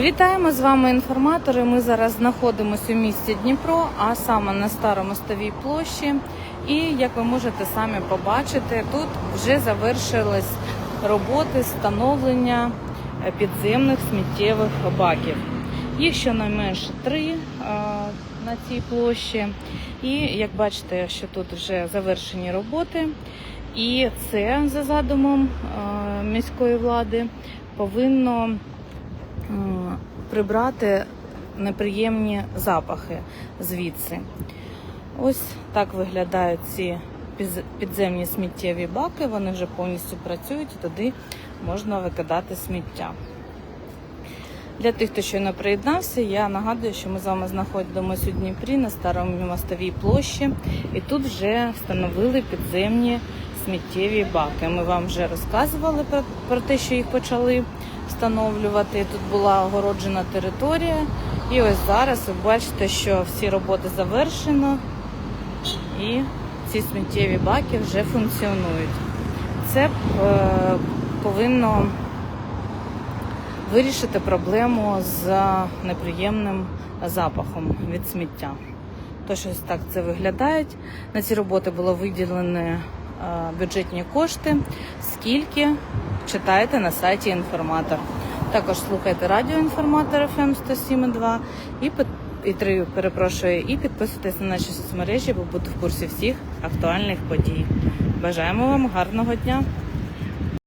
Вітаємо з вами інформатори. Ми зараз знаходимося у місті Дніпро, а саме на Старомостовій площі. І як ви можете самі побачити, тут вже завершились роботи встановлення е, підземних сміттєвих баків. Їх щонайменше три е, на цій площі. І як бачите, що тут вже завершені роботи. І це за задумом е, міської влади повинно прибрати неприємні запахи звідси. Ось так виглядають ці підземні сміттєві баки. Вони вже повністю працюють і туди можна викидати сміття. Для тих, хто щойно приєднався, я нагадую, що ми з вами знаходимося у Дніпрі на старому мостовій площі, і тут вже встановили підземні сміттєві баки. Ми вам вже розказували про, про те, що їх почали встановлювати. Тут була огороджена територія, і ось зараз ви бачите, що всі роботи завершено, і ці сміттєві баки вже функціонують. Це е, повинно вирішити проблему з неприємним запахом від сміття. Тож ось так це виглядають. На ці роботи було виділені е, бюджетні кошти. Скільки читаєте на сайті інформатор. Також слухайте радіо інформатор FM 107.2 і пи- і три, перепрошую, і підписуйтесь на наші соцмережі, бо бути в курсі всіх актуальних подій. Бажаємо вам гарного дня!